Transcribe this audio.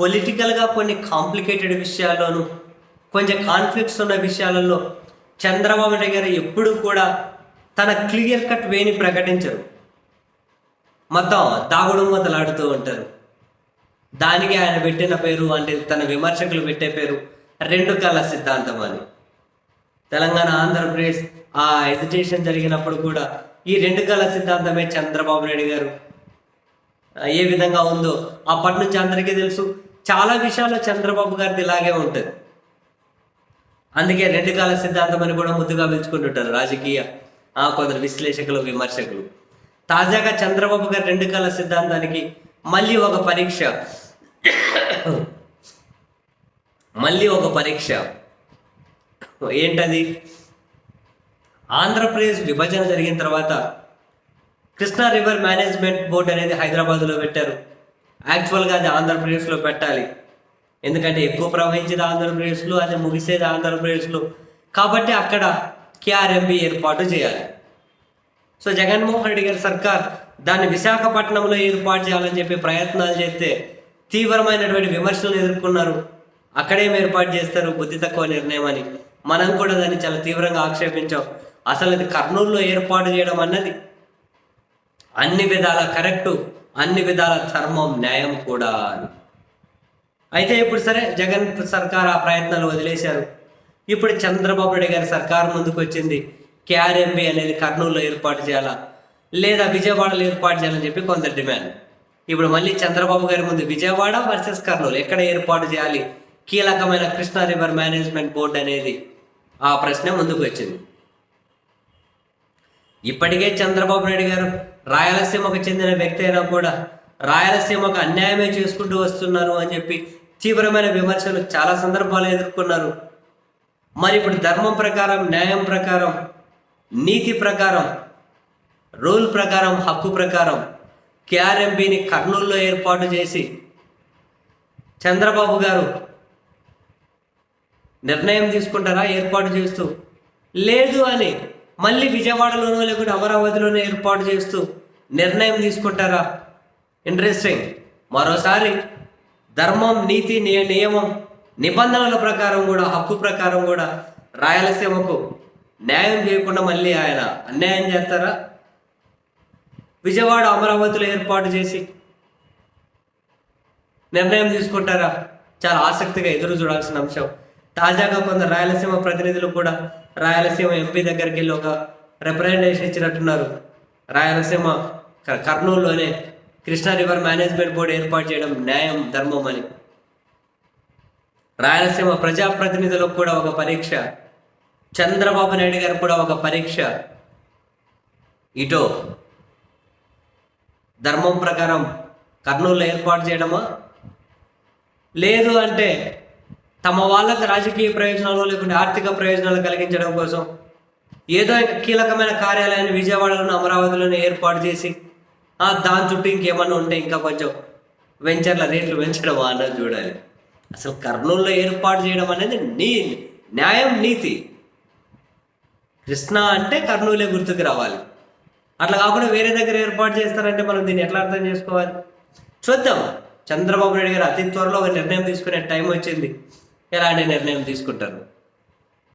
పొలిటికల్గా కొన్ని కాంప్లికేటెడ్ విషయాల్లోనూ కొంచెం కాన్ఫ్లిక్ట్స్ ఉన్న విషయాలలో చంద్రబాబు నాయుడు గారు ఎప్పుడూ కూడా తన క్లియర్ కట్ వేని ప్రకటించరు. మొత్తం దాగుడు మొదలాడుతూ ఉంటారు. దానికి ఆయన పెట్టిన పేరు అంటే తన విమర్శకులు పెట్టే పేరు రెండు కళ సిద్ధాంతం అని. తెలంగాణ ఆంధ్రప్రదేశ్ ఆ ఎజిటేషన్ జరిగినప్పుడు కూడా ఈ రెండు కళ సిద్ధాంతమే చంద్రబాబు నాయుడు గారు ఏ విధంగా ఉందో అప్పటి నుంచి అందరికీ తెలుసు. చాలా విషయాల్లో చంద్రబాబు గారిది ఇలాగే ఉంటుంది. అందుకే రెండు కాల సిద్ధాంతం అని కూడా ముద్దుగా పిలుచుకుంటుంటారు రాజకీయ ఆ, కొందరు విశ్లేషకులు విమర్శకులు. తాజాగా చంద్రబాబు గారి రెండు కాల సిద్ధాంతానికి మళ్ళీ ఒక పరీక్ష. మళ్ళీ ఒక పరీక్ష. ఏంటది? ఆంధ్రప్రదేశ్ విభజన జరిగిన తర్వాత కృష్ణా రివర్ మేనేజ్మెంట్ బోర్డు అనేది హైదరాబాద్లో పెట్టారు. యాక్చువల్గా అది ఆంధ్రప్రదేశ్లో పెట్టాలి. ఎందుకంటే ఎక్కువ ప్రవహించేది ఆంధ్రప్రదేశ్లో అది ముగిసేది ఆంధ్రప్రదేశ్లో. కాబట్టి అక్కడ కేఆర్ఎంపి ఏర్పాటు చేయాలి. సో జగన్మోహన్ రెడ్డి గారి సర్కార్ దాన్ని విశాఖపట్నంలో ఏర్పాటు చేయాలని చెప్పి ప్రయత్నాలు చేస్తే తీవ్రమైనటువంటి విమర్శలు ఎదుర్కొన్నారు. అక్కడేం ఏర్పాటు చేస్తారు? బుద్ధి తక్కువ నిర్ణయం అని. మనం కూడా దాన్ని చాలా తీవ్రంగా ఆక్షేపించాం. అసలు అది కర్నూలులో ఏర్పాటు చేయడం అన్నది అన్ని విధాల కరెక్టు. అన్ని విధాల ధర్మం న్యాయం కూడా. అని అయితే ఇప్పుడు సరే జగన్ సర్కార్ ఆ ప్రయత్నాలు వదిలేశారు. ఇప్పుడు చంద్రబాబు నాయుడు గారి సర్కార్ ముందుకు వచ్చింది కేఆర్ఎంబి అనేది కర్నూలులో ఏర్పాటు చేయాలా? లేదా విజయవాడలో ఏర్పాటు చేయాలని చెప్పి కొందరు డిమాండ్. ఇప్పుడు మళ్ళీ చంద్రబాబు గారి ముందు విజయవాడ వర్సెస్ కర్నూలు. ఎక్కడ ఏర్పాటు చేయాలి? కీలకమైన కృష్ణా రివర్ మేనేజ్మెంట్ బోర్డు అనేది ఆ ప్రశ్న ముందుకు వచ్చింది ఇప్పటికే చంద్రబాబు నాయుడు గారు రాయలసీమకు చెందిన వ్యక్తి అయినా కూడా రాయలసీమకు అన్యాయమే చేసుకుంటూ వస్తున్నారు అని చెప్పి తీవ్రమైన విమర్శలు చాలా సందర్భాలు ఎదుర్కొన్నారు. మరి ఇప్పుడు ధర్మం ప్రకారం న్యాయం ప్రకారం నీతి ప్రకారం రూల్ ప్రకారం హక్కు ప్రకారం కేఆర్ఎంపీని కర్నూలులో ఏర్పాటు చేసి చంద్రబాబు గారు నిర్ణయం తీసుకుంటారా ఏర్పాటు చేస్తూ? లేదు అని మళ్ళీ విజయవాడలోనో లేకుంటే అమరావతిలోనో ఏర్పాటు చేస్తూ నిర్ణయం తీసుకుంటారా? ఇంట్రెస్టింగ్ మరోసారి ధర్మం నీతి నియమం నిబంధనల ప్రకారం కూడా హక్కు ప్రకారం కూడా రాయలసీమకు న్యాయం చేయకుండా మళ్ళీ ఆయన అన్యాయం చేస్తారా? విజయవాడ అమరావతిలో ఏర్పాటు చేసి నిర్ణయం తీసుకుంటారా? చాలా ఆసక్తిగా ఎదురు చూడాల్సిన అంశం. తాజాగా కొందరు రాయలసీమ ప్రతినిధులు కూడా రాయలసీమ ఎంపీ దగ్గరికి వెళ్ళి ఒక రిప్రజెంటేషన్ ఇచ్చినట్టున్నారు. రాయలసీమ కర్నూలులోనే కృష్ణా రివర్ మేనేజ్మెంట్ బోర్డు ఏర్పాటు చేయడం న్యాయం ధర్మం అని. రాయలసీమ ప్రజాప్రతినిధులకు కూడా ఒక పరీక్ష చంద్రబాబు నాయుడు గారు కూడా ఒక పరీక్ష. ఇటో ధర్మం ప్రకారం కర్నూలు ఏర్పాటు చేయడమా? లేదు అంటే తమ వాళ్ళకి రాజకీయ ప్రయోజనాలు లేకుంటే ఆర్థిక ప్రయోజనాలు కలిగించడం కోసం ఏదో ఇంకా కీలకమైన కార్యాలయాన్ని విజయవాడలోని అమరావతిలోనే ఏర్పాటు చేసి దాని చుట్టూ ఇంకేమన్నా ఉంటే ఇంకా కొంచెం వెంచర్ల రేట్లు పెంచడం అన్నది చూడాలి. అసలు కర్నూలులో ఏర్పాటు చేయడం అనేది నీ న్యాయం నీతి. కృష్ణ అంటే కర్నూలే గుర్తుకు రావాలి. అట్లా కాకుండా వేరే దగ్గర ఏర్పాటు చేస్తారంటే మనం దీన్ని ఎట్లా అర్థం చేసుకోవాలి? చూద్దాం. చంద్రబాబు నాయుడు గారు అతి త్వరలో ఒక నిర్ణయం తీసుకునే టైం వచ్చింది. ఎలాంటి నిర్ణయం తీసుకుంటారు?